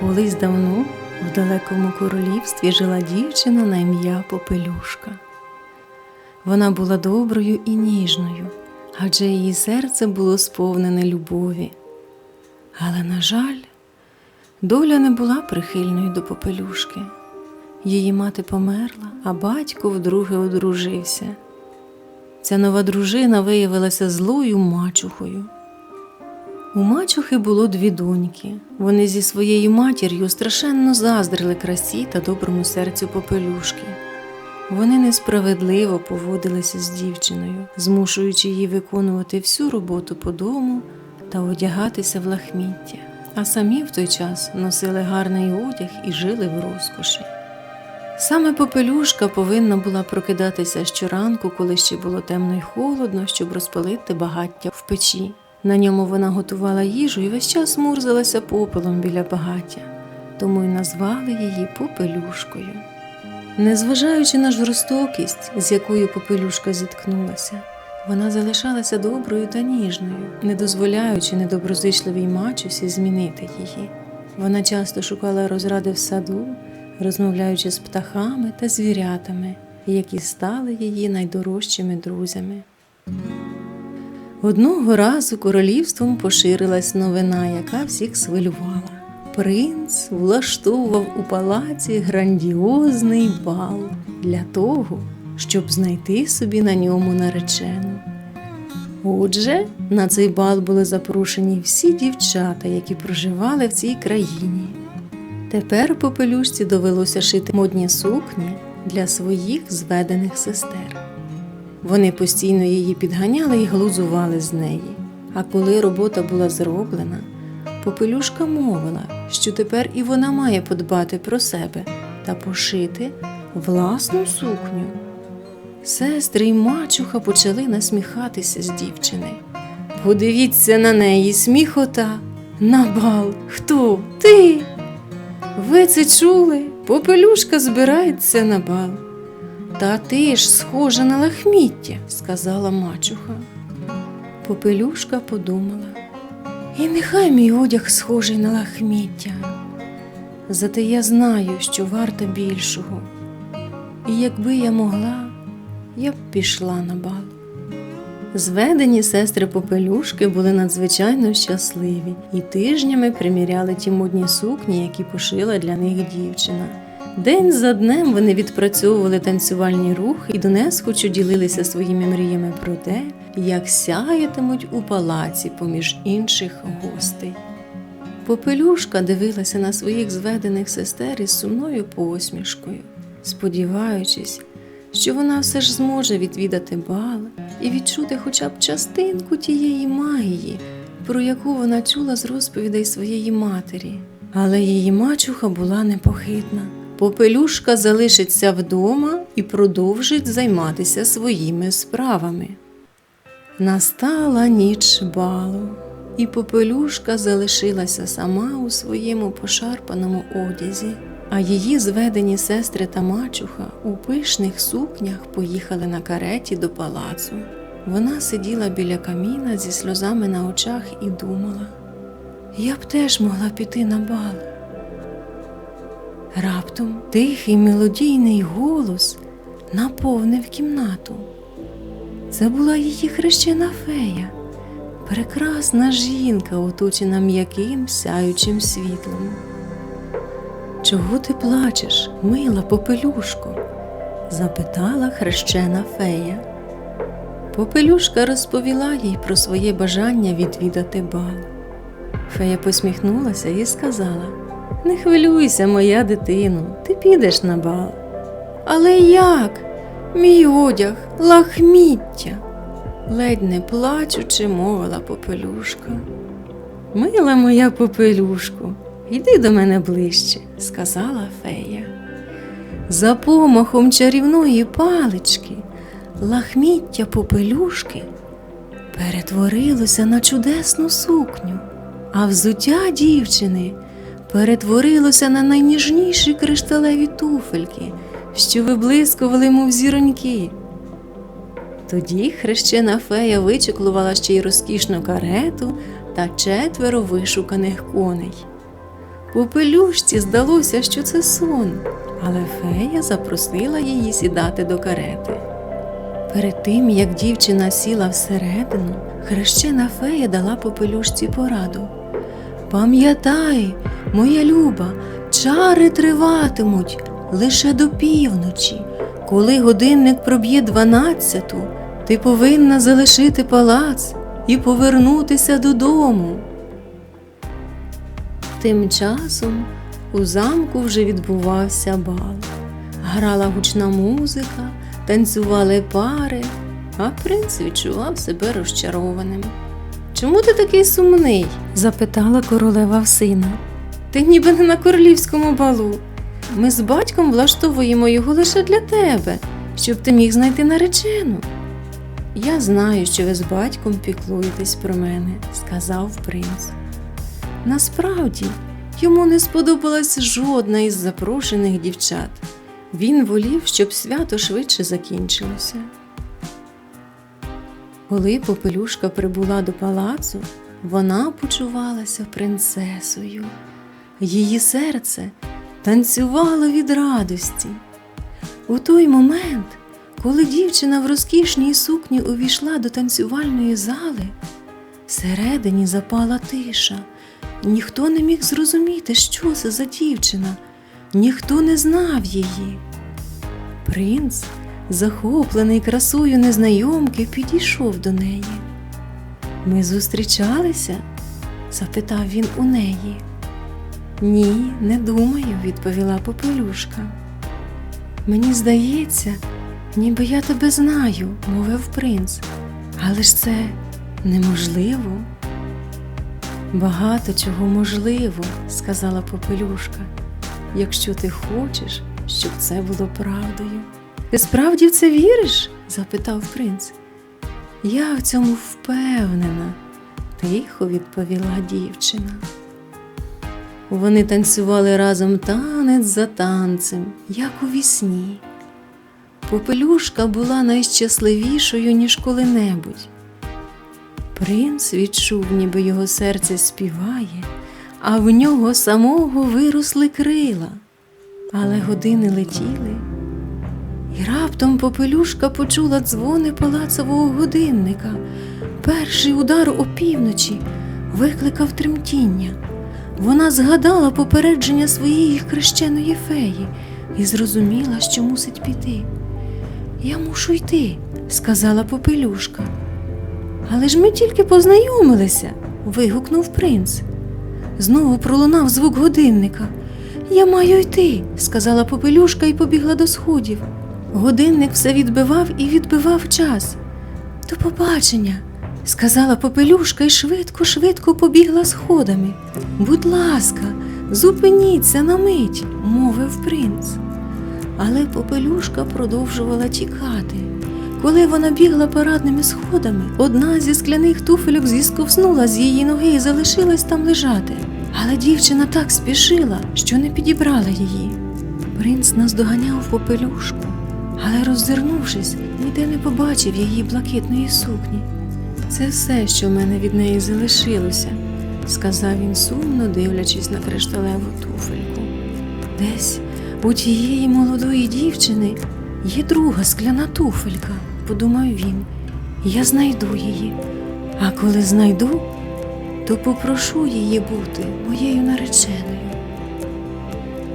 Колись давно в далекому королівстві жила дівчина на ім'я Попелюшка. Вона була доброю і ніжною, адже її серце було сповнене любові. Але, на жаль, доля не була прихильною до Попелюшки. Її мати померла, а батько вдруге одружився. Ця нова дружина виявилася злою мачухою. У мачухи було дві доньки. Вони зі своєю матір'ю страшенно заздрили красі та доброму серцю попелюшки. Вони несправедливо поводилися з дівчиною, змушуючи її виконувати всю роботу по дому та одягатися в лахміття, а самі в той час носили гарний одяг і жили в розкоші. Саме попелюшка повинна була прокидатися щоранку, коли ще було темно й холодно, щоб розпалити багаття в печі. На ньому вона готувала їжу і весь час мурзалася попелом біля багаття, тому й назвали її попелюшкою. Незважаючи на жорстокість, з якою попелюшка зіткнулася, вона залишалася доброю та ніжною, не дозволяючи недоброзичливій мачусі змінити її. Вона часто шукала розради в саду, розмовляючи з птахами та звірятами, які стали її найдорожчими друзями. Одного разу королівством поширилась новина, яка всіх свилювала. Принц влаштовував у палаці грандіозний бал для того, щоб знайти собі на ньому наречену. Отже, на цей бал були запрошені всі дівчата, які проживали в цій країні. Тепер попелюшці довелося шити модні сукні для своїх зведених сестер. Вони постійно її підганяли і глузували з неї. А коли робота була зроблена, попелюшка мовила, що тепер і вона має подбати про себе та пошити власну сукню. Сестри й мачуха почали насміхатися з дівчини. Подивіться на неї, сміхота, на бал. Хто? Ти? Ви це чули? Попелюшка збирається на бал. Та ти ж схожа на лахміття, сказала мачуха. Попелюшка подумала. І нехай мій одяг схожий на лахміття. Зате я знаю, що варта більшого. І якби я могла, я б пішла на бал. Зведені сестри Попелюшки були надзвичайно щасливі і тижнями приміряли ті модні сукні, які пошила для них дівчина. День за днем вони відпрацьовували танцювальні рухи і донесхочу ділилися своїми мріями про те, як сяятимуть у палаці поміж інших гостей. Попелюшка дивилася на своїх зведених сестер із сумною посмішкою, сподіваючись, що вона все ж зможе відвідати бал і відчути хоча б частинку тієї магії, про яку вона чула з розповідей своєї матері. Але її мачуха була непохитна. Попелюшка залишиться вдома і продовжить займатися своїми справами. Настала ніч балу, і попелюшка залишилася сама у своєму пошарпаному одязі, а її зведені сестри та мачуха у пишних сукнях поїхали на кареті до палацу. Вона сиділа біля каміна зі сльозами на очах і думала: я б теж могла піти на бал. Раптом тихий мелодійний голос наповнив кімнату. Це була її хрещена фея, прекрасна жінка, оточена м'яким сяючим світлом. Чого ти плачеш, мила попелюшко? запитала хрещена фея. Попелюшка розповіла їй про своє бажання відвідати бал. Фея посміхнулася і сказала Не хвилюйся, моя дитино, ти підеш на бал. Але як? Мій одяг, лахміття, ледь не плачучи, мовила попелюшка. Мила моя попелюшко, йди до мене ближче, сказала фея. За помахом чарівної палички, лахміття попелюшки перетворилося на чудесну сукню, а взуття дівчини перетворилося на найніжніші кришталеві туфельки, що виблискували, мов зіроньки. Тоді хрещена фея вичеклувала ще й розкішну карету та четверо вишуканих коней. Попелюшці здалося, що це сон, але фея запросила її сідати до карети. Перед тим, як дівчина сіла всередину, хрещена фея дала попелюшці пораду. Пам'ятай, моя люба, чари триватимуть лише до півночі. Коли годинник проб'є дванадцяту, ти повинна залишити палац і повернутися додому. Тим часом у замку вже відбувався бал. Грала гучна музика, танцювали пари, а принц відчував себе розчарованим. Чому ти такий сумний? Запитала королева в сина. Ти ніби не на королівському балу. Ми з батьком влаштовуємо його лише для тебе, щоб ти міг знайти наречену. Я знаю, що ви з батьком піклуєтесь про мене, сказав принц. Насправді, йому не сподобалась жодна із запрошених дівчат. Він волів, щоб свято швидше закінчилося. Коли попелюшка прибула до палацу, вона почувалася принцесою. Її серце танцювало від радості. У той момент, коли дівчина в розкішній сукні увійшла до танцювальної зали, всередині запала тиша. Ніхто не міг зрозуміти, що це за дівчина, ніхто не знав її. Принц, захоплений красою незнайомки, підійшов до неї. Ми зустрічалися? запитав він у неї. Ні, не думаю, відповіла попелюшка. Мені здається, ніби я тебе знаю, мовив принц, але ж це неможливо. Багато чого можливо, сказала попелюшка, якщо ти хочеш, щоб це було правдою. Ти справді в це віриш? запитав принц. Я в цьому впевнена, тихо відповіла дівчина. Вони танцювали разом танець за танцем, як у вісні. Попелюшка була найщасливішою, ніж коли-небудь. Принц відчув, ніби його серце співає, а в нього самого виросли крила. Але години летіли, і раптом попелюшка почула дзвони палацового годинника. Перший удар опівночі викликав тремтіння. Вона згадала попередження своєї хрещеної феї і зрозуміла, що мусить піти. Я мушу йти, сказала попелюшка. Але ж ми тільки познайомилися, вигукнув принц. Знову пролунав звук годинника. Я маю йти, сказала попелюшка і побігла до сходів. Годинник все відбивав і відбивав час. До побачення, сказала попелюшка і швидко, швидко побігла сходами. Будь ласка, зупиніться на мить, мовив принц. Але попелюшка продовжувала тікати. Коли вона бігла парадними сходами, одна зі скляних туфельок зісковснула з її ноги і залишилась там лежати. Але дівчина так спішила, що не підібрала її. Принц наздоганяв попелюшку, але, роззирнувшись, ніде не побачив її блакитної сукні. Це все, що в мене від неї залишилося, сказав він сумно, дивлячись на кришталеву туфельку. Десь у тієї молодої дівчини є друга скляна туфелька, подумав він. Я знайду її, а коли знайду, то попрошу її бути моєю нареченою.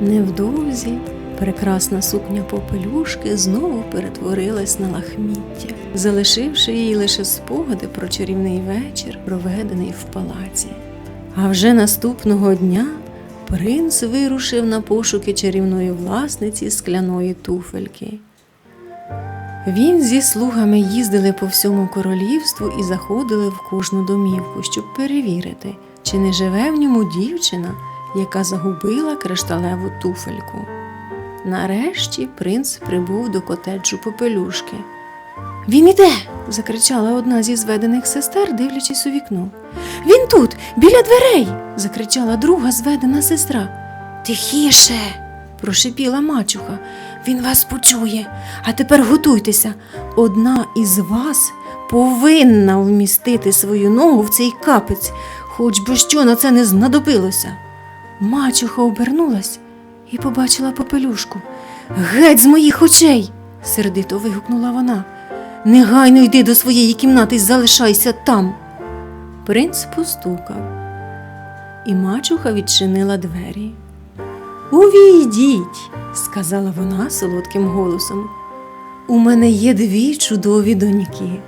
Невдовзі прекрасна сукня попелюшки знову перетворилась на лахміття, залишивши їй лише спогади про чарівний вечір, проведений в палаці. А вже наступного дня принц вирушив на пошуки чарівної власниці скляної туфельки. Він зі слугами їздили по всьому королівству і заходили в кожну домівку, щоб перевірити, чи не живе в ньому дівчина, яка загубила кришталеву туфельку. Нарешті принц прибув до котеджу попелюшки. Він іде. закричала одна зі зведених сестер, дивлячись у вікно. Він тут, біля дверей. закричала друга зведена сестра. Тихіше. прошипіла мачуха. Він вас почує. А тепер готуйтеся. Одна із вас повинна вмістити свою ногу в цей капець, хоч би що на це не знадобилося. Мачуха обернулась і побачила попелюшку. Геть з моїх очей. сердито вигукнула вона. Негайно йди до своєї кімнати і залишайся там. Принц постукав, і мачуха відчинила двері. Увійдіть, сказала вона солодким голосом. У мене є дві чудові доньки.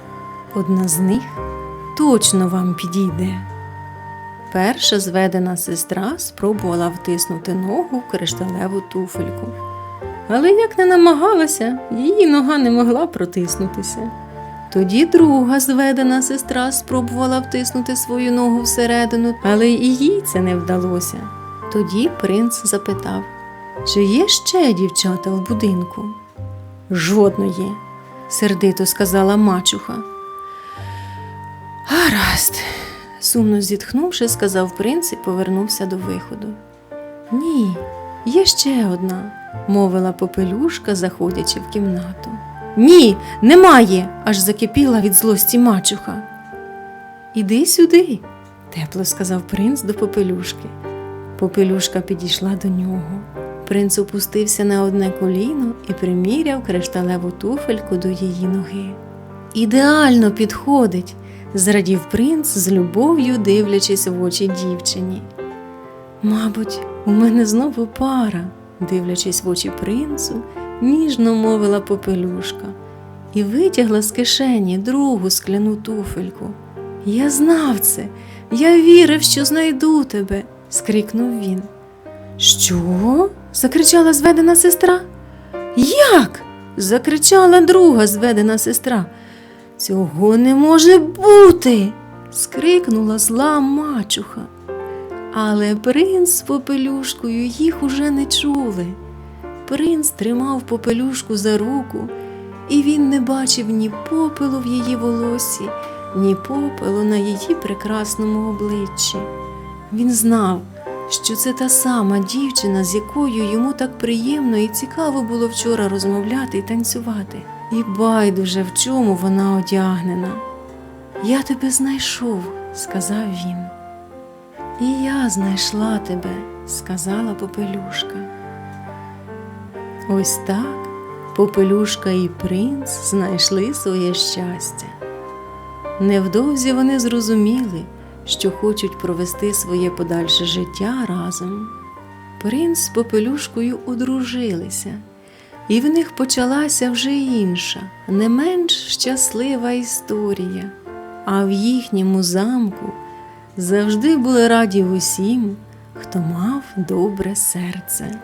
Одна з них точно вам підійде. Перша зведена сестра спробувала втиснути ногу в кришталеву туфельку. Але як не намагалася, її нога не могла протиснутися. Тоді друга зведена сестра спробувала втиснути свою ногу всередину, але і їй це не вдалося. Тоді принц запитав, чи є ще дівчата в будинку? Жодної, сердито сказала мачуха. Гаразд, сумно зітхнувши, сказав принц і повернувся до виходу. Ні, є ще одна, мовила попелюшка, заходячи в кімнату. Ні, немає, аж закипіла від злості мачуха. Іди сюди, тепло сказав принц до попелюшки. Попелюшка підійшла до нього. Принц опустився на одне коліно і приміряв кришталеву туфельку до її ноги. Ідеально підходить, зрадів принц з любов'ю дивлячись в очі дівчині. Мабуть, у мене знову пара, дивлячись в очі принцу, ніжно мовила попелюшка і витягла з кишені другу скляну туфельку. Я знав це, я вірив, що знайду тебе, скрикнув він. Що? закричала зведена сестра. Як? закричала друга зведена сестра. Цього не може бути. скрикнула зла мачуха. Але принц з попелюшкою їх уже не чули. Принц тримав попелюшку за руку, і він не бачив ні попелу в її волосі, ні попелу на її прекрасному обличчі. Він знав, що це та сама дівчина, з якою йому так приємно і цікаво було вчора розмовляти і танцювати. І байдуже, в чому вона одягнена. Я тебе знайшов, сказав він. І я знайшла тебе, сказала попелюшка. Ось так попелюшка і принц знайшли своє щастя. Невдовзі вони зрозуміли, що хочуть провести своє подальше життя разом. Принц з попелюшкою одружилися, і в них почалася вже інша, не менш щаслива історія. А в їхньому замку завжди були раді усім, хто мав добре серце.